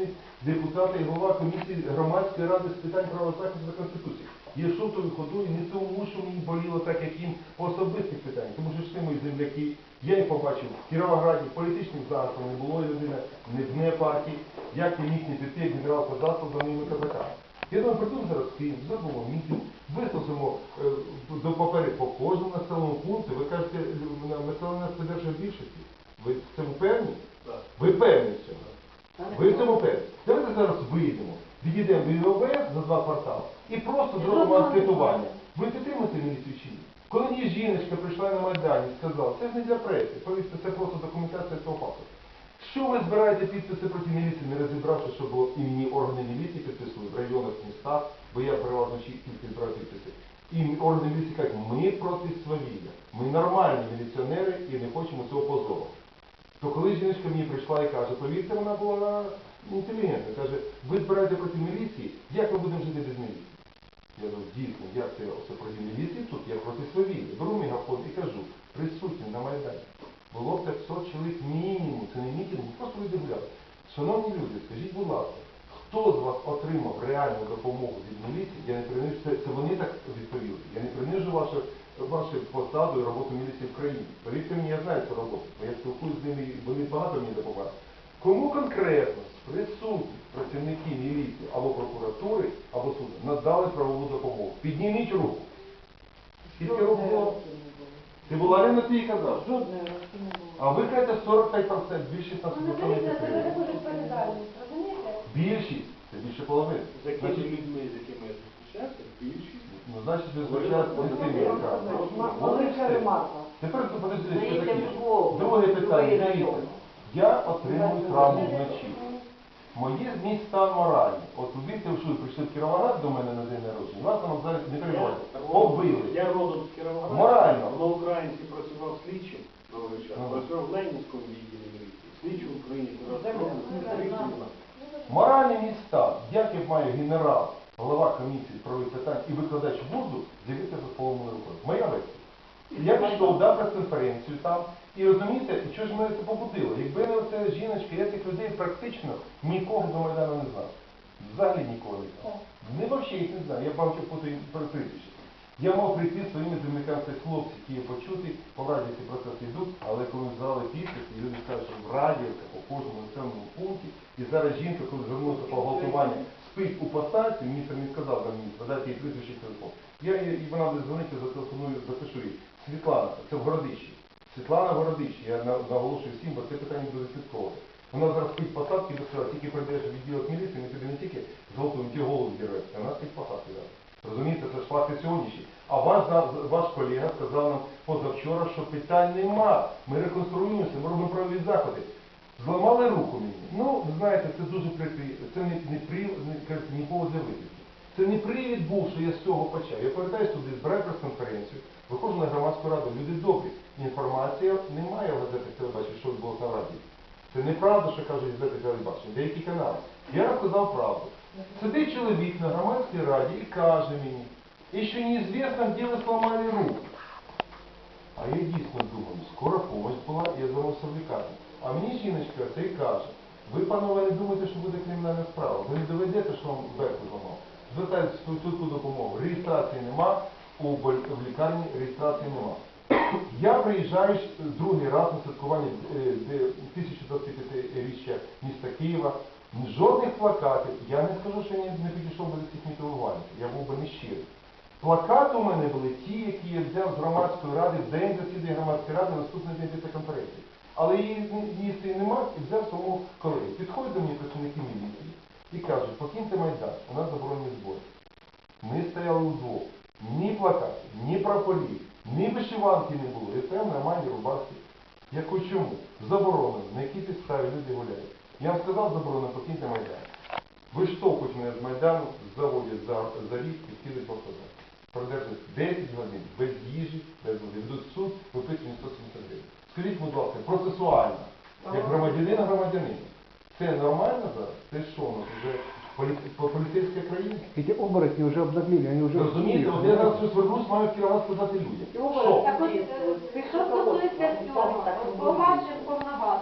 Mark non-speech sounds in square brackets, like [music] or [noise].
помічник депутата і голова комісії громадської ради з питань правозахисту та конституції. Йшов тою ходою не тому, що мені боліло так, як їм по особистих питаннях, тому що всі мої земляки, я їх побачив в Кіровограді, політичних засобів не було людина, не вне партії, як міг не піти, як генерал Козацов за моїми казаками. Я думаю, прийдемо зараз в Київ, зробимо мітинг, висловимо е, до папери по кожному населеному пункту. Ви кажете, населення це держава більшості. Ви в цьому певні? Ви певні в цьому? Ви в цьому певні? Давайте зараз вийдемо, відійдемо від ОВС за два квартали і просто зробимо анкетування. Ви підтримуєте міліцію чи ні? Коли мені жіночка прийшла на Майдані і сказала, це ж не для преси, повісти, це просто документація цього факту. Що ви збираєте підписи проти міліції, не розібравши, що було імені органи міліції підписували в районах, містах, бо я переважно тільки збираю підписи. І органи міліції кажуть, ми проти свавілля, ми нормальні міліціонери і не хочемо цього позору. То коли жіночка мені прийшла і каже, повірте, вона була інтелігентна, каже, ви збираєте проти міліції, як ми будемо жити без міліції? Я кажу, дійсно, як це оце проти міліції тут, я проти свавілля. Беру мегафон і кажу, присутні на Майдані. Було 500 чоловік мінімум, це не мітинг, просто люди гуляли. Шановні люди, скажіть, будь ласка, хто з вас отримав реальну допомогу від міліції? Я не принижу, це, це вони так відповіли. Я не принижу вашу, вашу посаду і роботу міліції в країні. Повірте мені, я знаю цю роботу, бо я спілкуюся з ними, і вони багато мені допомагають. Кому конкретно з присутніх працівники міліції або прокуратури, або суду надали правову допомогу? Підніміть руку. Скільки рук було? Ти була не на тій казав? Жодної не було. А ви кажете 45%, більшість нас Ну, не дивіться, це не дуже відповідальність, розумієте? Більшість, це більше половини. З якими людьми, з якими більшість. ну, значить, ви позитивні ремарка. Тепер подивіться. Друге питання, другий дивіться. район. Я отримую травму вночі. Моє мій стан моральний. От ви що ви прийшли в Кіровоград до мене на день народження, вас там зараз не перебувайте. Побили. Я родом з Кіровограда. Морально. На Українці працював слідчим довгий час. Ага. Працював в Ленінському відділі міліції. Слідчий в Україні. Моральний мій стан, як я маю генерал, голова комісії правових питань і викладач вузу, з'явився за поломаною рукою. Моя версія. Я пішов, дав прес-конференцію там, і розумієте, і що ж мене це побудило? Якби не оця жіночка, я цих людей практично нікого до Майдану не знав. Взагалі нікого не знав. Не взагалі їх не знаю, я вам по прізвище. Я мав прийти своїми земляками, хлопці, які почути, по раді ці процеси йдуть, але коли взяли підпис, і люди кажуть, що в раді, по кожному населеному пункті, і зараз жінка, коли звернулася по гвалтуванню, спить у посадці, міністр не сказав до міністра, дайте їй прізвище телефон. Я і вона буде дзвонити, зателефоную, запишу їй. Світлана, це в Городищі. Світлана Городищі, я наголошую всім, бо це питання буде слідковувати. Вона зараз спить в посадці, і сказала, тільки прийдеш відділок міліції, ми тобі не тільки золотим ті голову зірвете, а вона спить в посадці зараз. Розумієте, це ж факти сьогоднішні. А ваш, ваш колега сказав нам позавчора, що питань нема. Ми реконструюємося, ми робимо правові заходи. Зламали руку мені. Ну, знаєте, це дуже прикрі, це не, не, при, не, не для випадки. Це не привід був, що я з цього почав. Я повертаюся туди, збираю прес-конференцію, виходжу на громадську раду, люди добрі. Інформація немає в газетах телебачення, що відбулося на раді. Це неправда, що кажуть газети телебачення, деякі канали. Я розказав правду. Сидить чоловік на громадській раді і каже мені, і що неізвісно, де ви сломали руку. А я дійсно думаю, скоро помощь була, я звернувся в лікарню. А мені жіночка це і каже, ви, панове, не думаєте, що буде кримінальна справа. Ви не доведете, що вам верху зламав. Звертайтеся в швидку допомогу. Реєстрації нема, в лікарні реєстрації нема. [coughs] Я приїжджаю другий раз на святкування е, 1025-річчя міста Києва. Жодних плакатів. Я не скажу, що я не підійшов до цих мітингувальників. Я був би нещирий. Плакати у мене були ті, які я взяв з громадської ради в день засідання громадської ради наступний день після конференції. Але її і нема, і взяв самого колеги. Підходять до мене працівники міліції і кажуть, покиньте Майдан, у нас заборонені збори. Ми стояли удвох. Ні плакатів, ні прапорів, ні вишиванки не було. І це нормальні рубашки. Я кажу, чому? Заборонено. На якій підставі люди гуляють? Я вам сказав заборонено, покиньте Майдан. Виштовхують мене з Майдану, заводять за, за рік і в автозак. Продержать 10 годин без їжі, без води. Ведуть суд, випитують 170 гривень. Скажіть, будь ласка, процесуально, як громадянина громадянина, це нормально зараз? Це що у нас вже полі- по- поліцейська країна? Эти оборотни уже обнаглели, они уже... Розумієте, от я зараз щось вернусь, маю в Кіровоград сказати людям. Що? Так от, е, що стосується цього, по вашим повноваженням,